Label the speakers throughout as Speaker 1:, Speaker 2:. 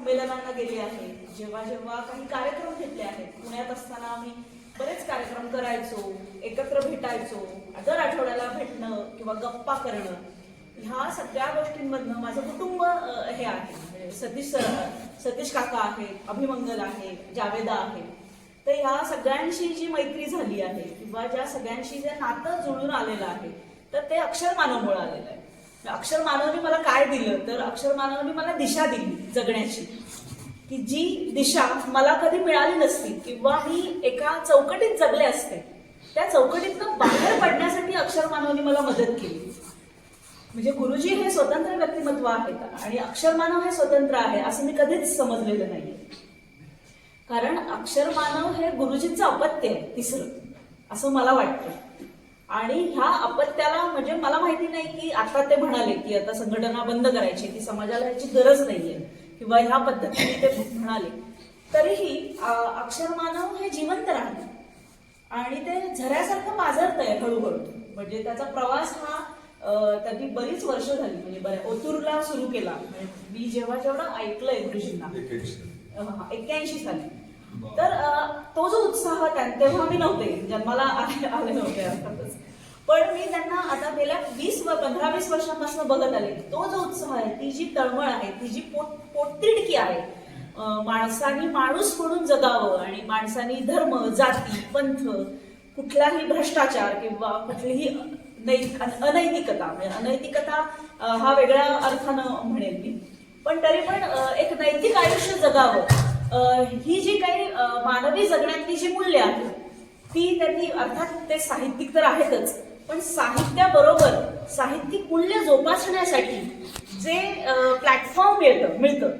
Speaker 1: संमेलनांना गेले आहे. जेव्हा जेव्हा काही कार्यक्रम घेतले आहेत पुण्यात असताना आम्ही बरेच कार्यक्रम करायचो एकत्र भेटायचो. दर आठवड्याला भेटणं किंवा गप्पा करणं ह्या सगळ्या गोष्टींमधनं माझं कुटुंब हे आहे. म्हणजे सतीश सर सतीश काका आहेत अभिमंगल आहे जावेदा आहे. तर ह्या सगळ्यांशी जी मैत्री झाली आहे किंवा ज्या सगळ्यांशी जे नातं जुळून आलेलं आहे तर ते अक्षर मानवमुळे आलेलं आहे. अक्षर मानवने मला काय दिलं? तर अक्षर मानवने मला दिशा दिली जगण्याची. की जी दिशा मला कधी मिळाली नसती किंवा मी एका चौकटीत जगले असते त्या चौकटीतनं बाहेर पडण्यासाठी अक्षर मानवने मला मदत केली. म्हणजे गुरुजी हे स्वतंत्र व्यक्तिमत्व आहेत आणि अक्षर मानव हे स्वतंत्र आहे असं मी कधीच समजलेलं नाही कारण अक्षर मानव हे गुरुजींचं अपत्य आहे तिसरं असं मला वाटतं. आणि ह्या अपत्याला म्हणजे मला माहिती नाही की आता ते म्हणाले की आता संघटना बंद करायची ती समाजाला ह्याची गरज नाहीये किंवा ह्या पद्धतीने ते म्हणाले. तरीही अं, अक्षर मानव हे जिवंत राहते. आणि ते झऱ्यासारखं पाझरत आहे हळूहळू. म्हणजे त्याचा प्रवास हा त्यांनी बरीच वर्ष झाली. म्हणजे बऱ्या ओतूरला सुरू केला. म्हणजे मी जेव्हा जेवढं ऐकलंय गुरुजींना एक्क्याऐंशी साली. तर तो जो उत्साह त्यां- तेव्हा मी नव्हते. जन्माला आले आले नव्हते अर्थातच पण मी त्यांना आता गेल्या वीस व पंधरा वीस वर्षांपासून बघत आले. तो जो उत्साह आहे ती जी तळमळ आहे ती जी पोट पोटतिडकी आहे माणसानी माणूस म्हणून जगावं आणि माणसानी धर्म जाती पंथ कुठलाही भ्रष्टाचार किंवा कुठलीही नैतिक अनैतिकता म्हणजे अनैतिकता हा वेगळ्या अर्थानं म्हणेल मी. पण तरी पण एक नैतिक आयुष्य जगावं. ही जी काही मानवी जगण्यातली जी मूल्य आहेत ती त्यांनी अर्थात ते साहित्यिक तर आहेतच पण साहित्याबरोबर साहित्यिक मूल्य जोपासण्यासाठी जे प्लॅटफॉर्म मिळतं मिळतं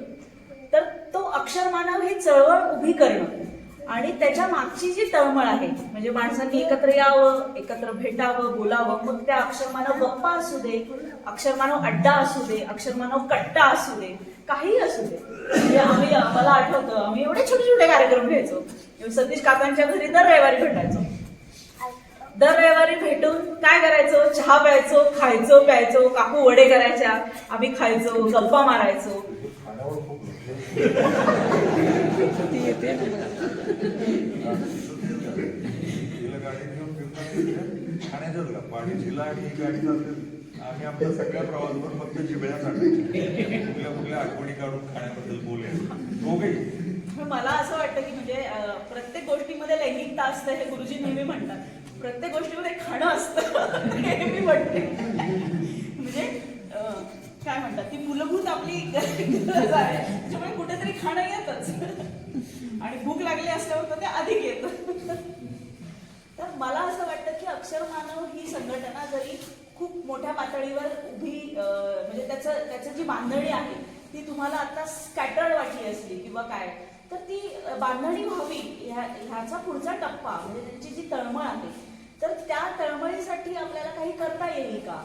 Speaker 1: तर तो अक्षरमानव ही चळवळ उभी करणं आणि त्याच्या मागची जी तळमळ आहे म्हणजे माणसांनी एकत्र यावं एकत्र भेटावं बोलावं मग त्या अक्षरमानव गप्पा असू दे अक्षरमानव अड्डा असू दे अक्षरमानव कट्टा असू दे काही असू दे. म्हणजे आम्ही मला आठवतं आम्ही एवढे छोटे छोटे कार्यक्रम घ्यायचो. सतीश काकांच्या घरी दर रविवारी भेटायचो. दर रविवारी भेटून काय करायचो? चहा प्यायचो खायचो प्यायचो काकू वडे करायच्या. आम्ही खायचो गप्पा मारायचो.
Speaker 2: गाडी आणि आम्ही आपल्या सगळ्या प्रवासावर फक्त जिबळ्या काढायच्या कुठल्या कुठल्या आठवणी काढून खाण्याबद्दल बोलले. हो
Speaker 1: दोघेही मला असं वाटतं की म्हणजे प्रत्येक गोष्टीमध्ये लैंगिकता असते हे गुरुजी नेहमी म्हणतात. प्रत्येक गोष्टीमध्ये खाणं असतं नेहमी मी म्हणते. म्हणजे काय म्हणतात ती मूलभूत आपली गरज आहे. त्याच्यामुळे कुठेतरी खाणं येतच. आणि भूक लागली असल्यावर तर ते अधिक येतं. तर मला असं वाटतं की अक्षर मानव ही संघटना खूप मोठ्या पातळीवर उभी म्हणजे त्याचं त्याचं जी बांधणी आहे ती तुम्हाला आता स्कॅटर्ड वाटली असली किंवा काय तर ती बांधणी व्हावी ह्या ह्याचा पुढचा टप्पा म्हणजे त्यांची जी तळमळ आहे तर त्या तळमळीसाठी आपल्याला काही करता येईल का?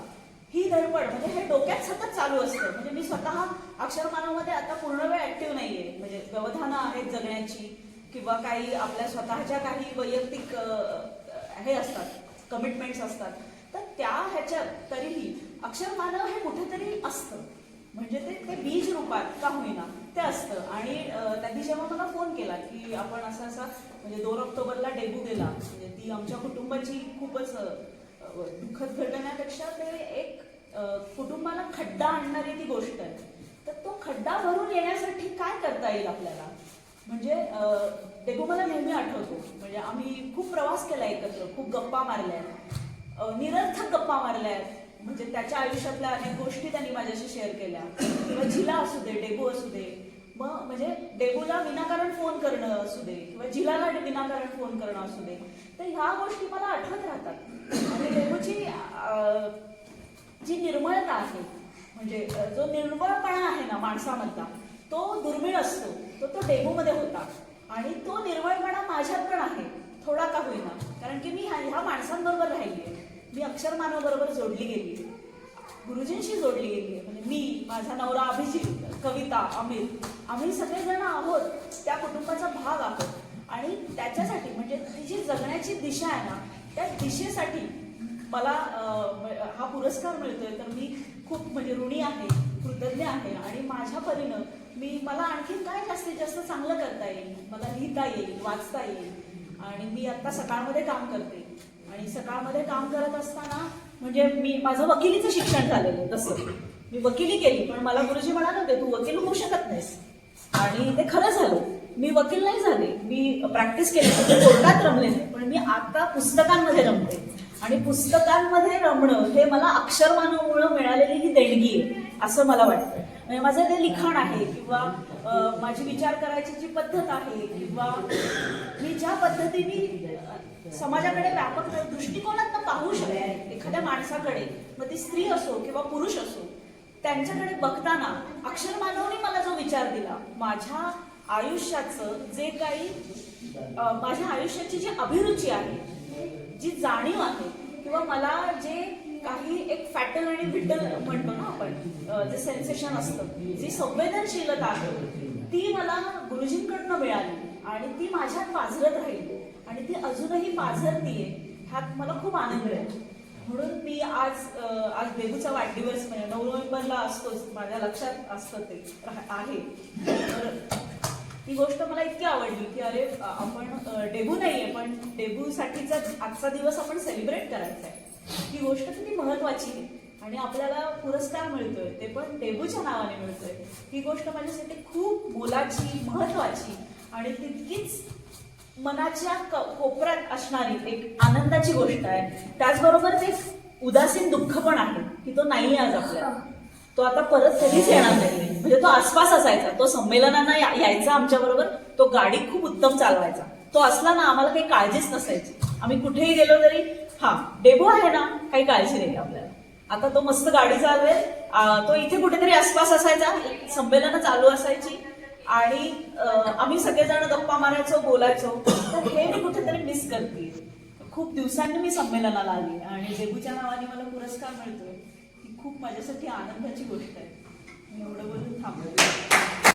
Speaker 1: ही धडपड म्हणजे हे डोक्यात सतत चालू असतं. म्हणजे मी स्वतः अक्षरमानामध्ये आता पूर्ण वेळ ऍक्टिव्ह नाहीये. म्हणजे व्यवधानं आहेत जगण्याची किंवा काही आपल्या स्वतःच्या काही वैयक्तिक हे असतात कमिटमेंट्स असतात. त्या ह्याच्यात तरीही अक्षर मानव हे कुठेतरी असतं. म्हणजे ते ते बीज रूपात का होईना ते असतं. आणि त्यांनी जेव्हा मला फोन केला की आपण असं असं म्हणजे दोन ऑक्टोबरला डेबू केला म्हणजे ती आमच्या कुटुंबाची खूपच दुःखद घटण्यापेक्षा ते एक कुटुंबाला खड्डा आणणारी ती गोष्ट आहे. तर तो खड्डा भरून येण्यासाठी काय करता येईल आपल्याला? म्हणजे डेबू डेगू मला नेहमी आठवतो. म्हणजे आम्ही खूप प्रवास केला एकत्र खूप गप्पा मारल्या. निरर्थक गप्पा मारल्या आहेत म्हणजे त्याच्या आयुष्यातल्या अनेक गोष्टी त्यांनी माझ्याशी शेअर केल्या. किंवा झिला असू दे डेगू असू दे. मग म्हणजे डेगूला विनाकारण फोन करणं असू दे किंवा झिलाला विनाकारण फोन करणं असू दे. तर ह्या गोष्टी मला आठवत राहतात. आणि डेगूची जी निर्मळता आहे म्हणजे जो निर्मळपणा आहे ना माणसामधला तो दुर्मिळ असतो. तो तो डेगूमध्ये होता. आणि तो निर्मळपणा माझ्यात पण आहे. थोडा का होईना. कारण की मी ह्या माणसांबरोबर राहिली आहे मी अक्षर बरोबर जोडली गेली. गुरुजींशी जोडली गेली. म्हणजे मी माझा नवरा अभिजित कविता अमित आम्ही सगळेजण आहोत त्या कुटुंबाचा भाग आहोत. आणि त्याच्यासाठी म्हणजे ती जी जगण्याची दिशा आहे ना त्या दिशेसाठी मला हा पुरस्कार मिळतोय. तर मी खूप म्हणजे ऋणी आहे कृतज्ञ आहे. आणि माझ्या परीनं मी मला आणखी काय जास्तीत जास्त चांगलं करता येईल? मला लिहिता येईल वाचता येईल. आणि मी आता सकाळमध्ये काम करते. आणि सकाळमध्ये काम करत असताना म्हणजे मी माझं वकिलीचं शिक्षण झालेलं आहे तसं. मी वकिली केली पण मला गुरुजी म्हणाले होते तू वकील होऊ शकत नाहीस. आणि ते खरं झालं. मी वकील नाही झाले. मी प्रॅक्टिस केली म्हणजे कोर्टात रमले नाही पण मी आता पुस्तकांमध्ये रमते. आणि पुस्तकांमध्ये रमणं हे मला अक्षरमानामुळं मिळालेली ही देणगी आहे असं मला वाटतं. म्हणजे माझं ते लिखाण आहे किंवा माझी विचार करायची जी पद्धत आहे किंवा मी ज्या पद्धतीने समाजाकडे व्यापक दृष्टिकोनात पाहू शकते. एखाद्या माणसाकडे मग ती स्त्री असो किंवा पुरुष असो त्यांच्याकडे बघताना अक्षर मानवने मला जो विचार दिला माझ्या आयुष्याचं जे काही माझ्या आयुष्याची जी अभिरुची आहे जी जाणीव आहे किंवा मला जे काही एक फॅटल आणि विटल म्हणतो ना आपण जे सेन्सेशन असतं जी संवेदनशीलता आहे ती मला गुरुजींकडनं मिळाली आणि ती माझ्यात पाझरत राहील. आणि ती अजूनही पाझरतीये ह्यात मला खूप आनंद आहे. म्हणून मी आज आज देबूचा वाढदिवस म्हणजे नऊ नोव्हेंबरला असतोच माझ्या लक्षात असतं ते आहे. तर ती गोष्ट मला इतकी आवडली की अरे आपण डेबू नाही आहे पण डेबूसाठीचा आजचा दिवस आपण सेलिब्रेट करायचा आहे. ही गोष्ट किती महत्वाची आहे. आणि आपल्याला पुरस्कार मिळतोय ते पण डेबूच्या नावाने मिळतोय. ही गोष्ट माझ्यासाठी खूप मोलाची महत्वाची आणि तितकीच मनाच्या कोपऱ्यात असणारी एक आनंदाची गोष्ट आहे. त्याचबरोबर ते उदासीन दुःख पण आहे की तो नाही आज आपल्याला. तो आता परत कधीच येणार नाही म्हणजे तो आसपास असायचा. तो संमेलनांना या- यायचा आमच्या बरोबर. तो गाडी खूप उत्तम चालवायचा. तो असला ना आम्हाला काही काळजीच नसायची. आम्ही कुठेही गेलो तरी हा डेबो आहे ना काही काळजी नाही आपल्याला. आता तो मस्त गाडी चालवेल. तो इथे कुठेतरी आसपास असायचा. संमेलनं चालू असायची. आणि आम्ही सगळेजण गप्पा मारायचो बोलायचो. तर हे मी कुठेतरी मिस करते खूप दिवसांनी मी संमेलनाला आली आणि डेबूच्या नावाने मला पुरस्कार मिळतोय. ही खूप माझ्यासाठी आनंदाची गोष्ट आहे. मी एवढं बोलून थांबते